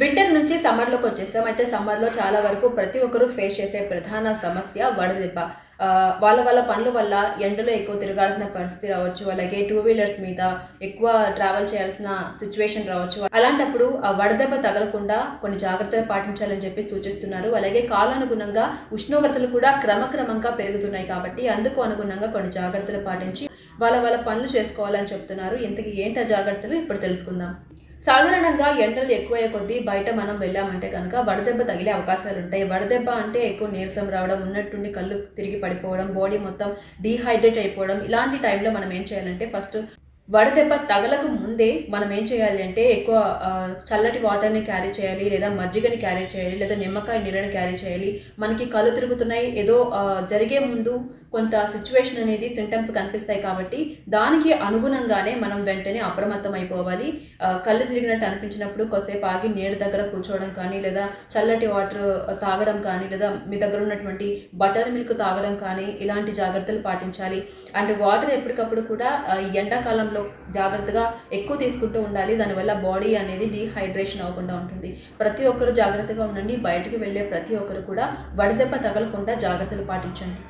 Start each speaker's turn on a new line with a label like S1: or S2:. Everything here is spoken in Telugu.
S1: వింటర్ నుంచి సమ్మర్లోకి వచ్చేసాం. అయితే సమ్మర్లో చాలా వరకు ప్రతి ఒక్కరూ ఫేస్ చేసే ప్రధాన సమస్య వడదెబ్బ. వాళ్ళ వాళ్ళ పనుల వల్ల ఎండలో ఎక్కువ తిరగాల్సిన పరిస్థితి రావచ్చు. అలాగే టూ వీలర్స్ మీద ఎక్కువ ట్రావెల్ చేయాల్సిన సిచ్యువేషన్ రావచ్చు. అలాంటప్పుడు ఆ వడదెబ్బ తగలకుండా కొన్ని జాగ్రత్తలు పాటించాలని చెప్పి సూచిస్తున్నారు. అలాగే కాలానుగుణంగా ఉష్ణోగ్రతలు కూడా క్రమక్రమంగా పెరుగుతున్నాయి కాబట్టి అందుకు అనుగుణంగా కొన్ని జాగ్రత్తలు పాటించి వాళ్ళ వాళ్ళ పనులు చేసుకోవాలని చెప్తున్నారు. ఇంతకీ ఏంటి జాగ్రత్తలు? ఇప్పుడు తెలుసుకుందాం. సాధారణంగా ఎండలు ఎక్కువయ్యే కొద్దీ బయట మనం వెళ్ళామంటే కనుక వడదెబ్బ తగిలే అవకాశాలు ఉంటాయి. వడదెబ్బ అంటే ఎక్కువ నీరసం రావడం ఉన్నట్టుండి కళ్ళు తిరిగి పడిపోవడం బాడీ మొత్తం డీహైడ్రేట్ అయిపోవడం. ఇలాంటి టైంలో మనం ఏం చేయాలంటే ఫస్ట్ వడదెబ్బ తగలకు ముందే మనం ఏం చేయాలి అంటే ఎక్కువ చల్లటి వాటర్ని క్యారీ చేయాలి లేదా మజ్జిగని క్యారీ చేయాలి లేదా నిమ్మకాయ నీళ్ళని క్యారీ చేయాలి. మనకి కళ్ళు తిరుగుతున్నాయి. ఏదో జరిగే ముందు కొంత సిచ్యువేషన్ అనేది సింటమ్స్ కనిపిస్తాయి కాబట్టి దానికి అనుగుణంగానే మనం వెంటనే అప్రమత్తం అయిపోవాలి. కళ్ళు తిరిగినట్టు అనిపించినప్పుడు కొద్దిసేపు ఆగి నీడ దగ్గర కూర్చోవడం కానీ లేదా చల్లటి వాటర్ తాగడం కానీ లేదా మీ దగ్గర ఉన్నటువంటి బటర్ మిల్క్ తాగడం కానీ ఇలాంటి జాగ్రత్తలు పాటించాలి. అండ్ వాటర్ ఎప్పటికప్పుడు కూడా ఎండాకాలంలో ఈ జాగ్రత్తగా ఎక్కువ తీసుకుంటూ ఉండాలి. దానివల్ల బాడీ అనేది డీహైడ్రేషన్ అవ్వకుండా ఉంటుంది. ప్రతి ఒక్కరు జాగ్రత్తగా ఉండండి. బయటికి వెళ్ళే ప్రతి ఒక్కరు కూడా వడదెబ్బ తగలకుండా జాగ్రత్తలు పాటించండి.